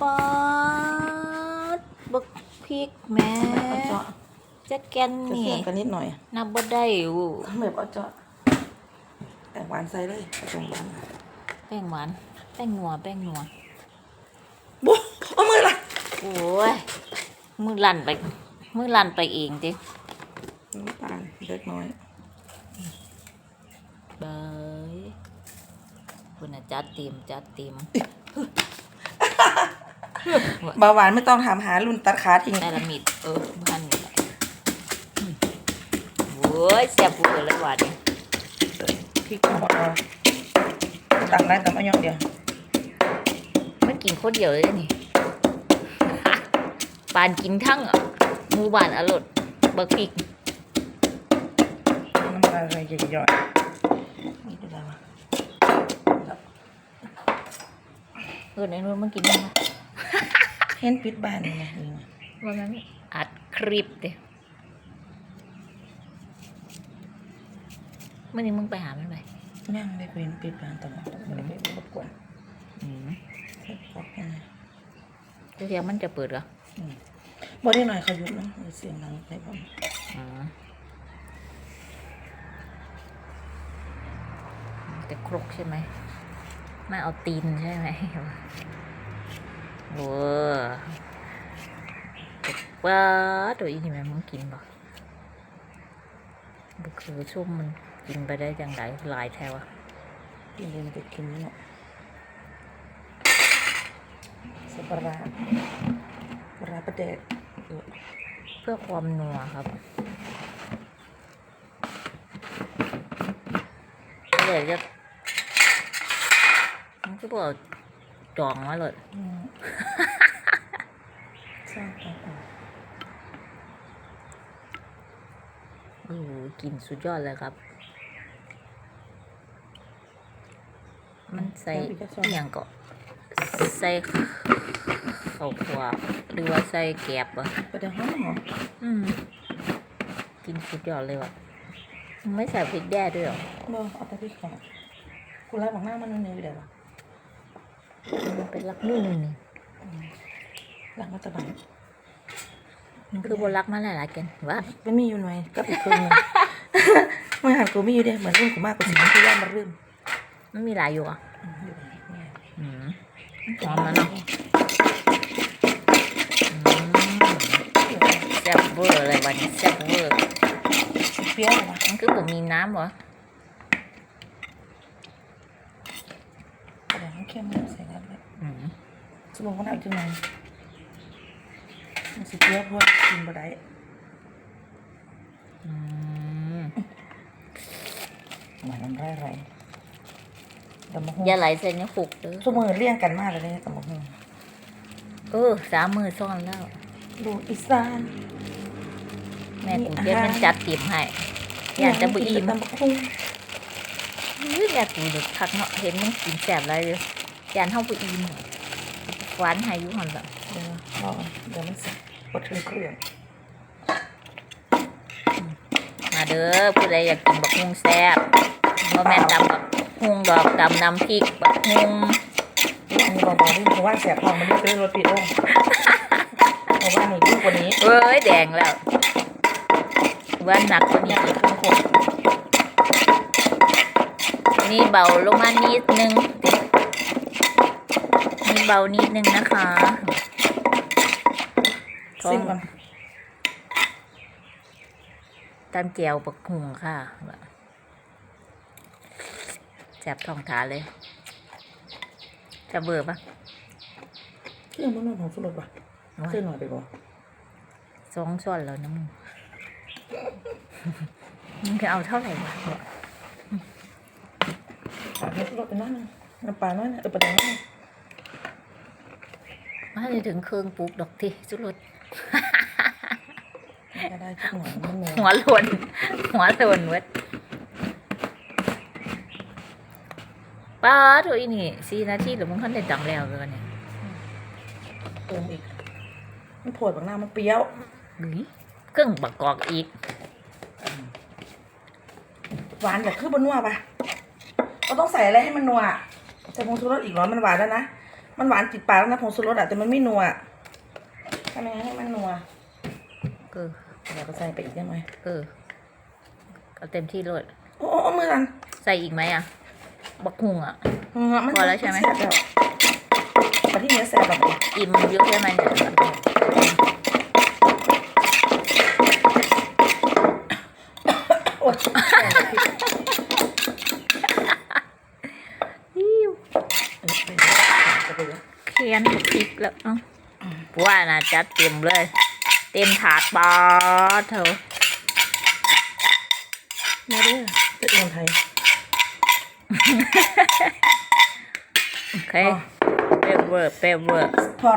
ปอดบักพริกแหม่เอาเจาะจะแกนจะนี่เสียบกันนิดหน่อยนับบ่ได้อูแบบเอาเจาะแต่หวานใส่เลยผสมหวานแป้งหวานแป้งนัวแป้งนัวบุ๊เอามือละโอ้ยมือลั่นไปมือลั่นไปเองจิน้ำตาลเล็กน้อยเบยคุณน่ะจัดเต็มจัดเต็ม เบาหวานไม่ต้องถามหารุ่นตัดขาทิ้งได้ละมิดเออพันนี่แหละอืมโอ้ยแซ่บเวอร์เลยว่ะนี่พริกเอาเอาตักได้แต่ไม่ยอมเดียวไม่กินคนเดียวเลยนี่ปานกินทั้งหมูบานอรดบักพริกน้ำตาลอะไรใหญ่ๆนี่เป็นอะไรวะเออในนู้นมันกินยังไง เห็นปิดบ้านนี่ไงนี่ไงวันนั้นอัดคลิปเด้เมื่อนี้มึงไปหามันไปนั่งได้เป็นปิดบ้านตลอดไม่ได้ไปรบกวนอืมขอบคุณนะเดี๋ยวมันจะเปิดเหรออืมบ่ได้หน่อยเขาหยุดเนาะเสียงดังในบ้านอืมแต่ครกใช่ไหมไม่เอาตีนใช่ไหม โอ้ว้าตัวอีนี่แม่มึงกินบ่บุคือชุ่มมันกินไปได้ยังไงหลายแถวอะกินเย็นจะกินเนาะสปาราปลาร้าประเดดเออเพื่อความนัวครับก็เลยจะมันก็บอก จองไว้เลยอืมสร้างต่อไปโอ้โหกลินสุดยอดเลยครับ มันใส่อหย่างก็ใส่ข้าวคั่วหรือว่าใส่แกบอะประเดี๋ยวหอมหอมอืมกินสุดยอดเลยว่ะมึงไม่ใส่พริกแด้ด้วยเหรอบ่เอาแต่พริกแห้งกูไล่บอกหน้ามันนั่นเองอยู่เดี๋ยววะ มันเป็นรักนู่นนี่หลังก็จะบังมันคือบรักมาหลายๆกันวะมันมีอยู่หน่อยก็อีกครึ่งหนึงไม่หันกูมีอยู่เด้เหมือนรุ่นกูมากกว่าสิมันคือย่านมาเริ่มมันมีหลายอยู่อะอืมอยู่ไหนเนี่ยอืมหอมแล้วเนาะอืมแซ่บเวอร์เลยวันนี้แซ่บเวอร์เปรี้ยววะมันคือผมมีน้ำเหรอ ประ เดี๋ยวมันเข้มมันใส่กันเลยอืมสมมติว่าเอาอีกจังหน่อยมันสิเปรี้ยวเพราะกินบ่ได้อืมหวานน้ำไรไรตำมะฮุ่งอย่าไหลใส่เนื้อขุกเด้อสมือเลี่ยงกันมากเลยเนี่ยตำมะฮุ่งเออสามมือซ่อนแล้วลูกอีสานแม่กูเจ็ดมันจัดเตรียมให้อยากจะบุอีมตำมะฮุ่งยืดอยากกูเด็กคักเนาะเห็นมันกินแสบอะไรเลย ยานเท่าบุอีมหวานให้อยุหันละเดี๋ยวรอเดี๋ยวมันสิบดถึงเครื่องมาเด้อผู้ใดอยากกินบักฮุงแซ่บบ่แม่นตำบักฮุงดอกตำน้ำพริกบักฮุงอันนี้บอกๆนี่เพราะว่าเสียทองมันไม่ได้รถปิดลงเพราะว่านี่ยิ่งกว่านี้เอ้ยแดงแล้วว่าหนักกว่านี้อีกทุกคนนี่เบาลงมานิดนึงตินี่ เบานิดนึงนะคะท้อซิงมก่อนตำเจียวปักหุงค่ะแสบท้องขาเลย จะเบื่อปะเครื่องมันนวดของสุรสป่ะเครื่องหน่อยไปบ่สองช้อนแล้วนะมึงมึงจะเอาเท่าไหร่วะขอให้สุรสไปน้อยหนึงน้ำปลาน้อยนะเออประเดี๋ยวน้อยหนึง มาจะถึงเครื่องปลูกดอกที่สุรสก็ได้สักหน่อยมันเหนื่อยหัวโลนหัวโลนเวดป้าตัวอีนี่สี่นาทีหรือมึงคันได้ดังแล้วเลยเนี่ยเติมอีก มันโผล่บางหน้ามันเปรี้ยวหรือเครื่องบักกอกอีก หวานแต่คือบนนัวป่ะก็ต้องใส่อะไรให้มันนัวแต่พงชูรสอีกร้อนมันหวานแล้วนะ มันหวานติดปากแล้วนะผงชูรสอะแต่มันไม่นัวทำยังไงให้มันนัวเออเดี๋ยวก็ใส่ไปอีกได้ไหมเออก็เต็มที่เลยโอ้โอ้โอ้มือกันใส่อีกไหมอะ บักหุงอะเออมันพอแล้วใช่ไหมแซ่บแล้วมาที่เนื้อแซ่บแบบนี้อิ่มเยอะใช่ไหมเนี่ย โอ๊ย อิ๊ว เออไปเลยจะไปเล ยเคียนพริกแล้วเอ้าว่าน่ะจัดเต็มเลย เต็มถาดปอดเถอะมาเด้อจะเอียงไทยโอเคเปเวอร์เปเวอร์ทอด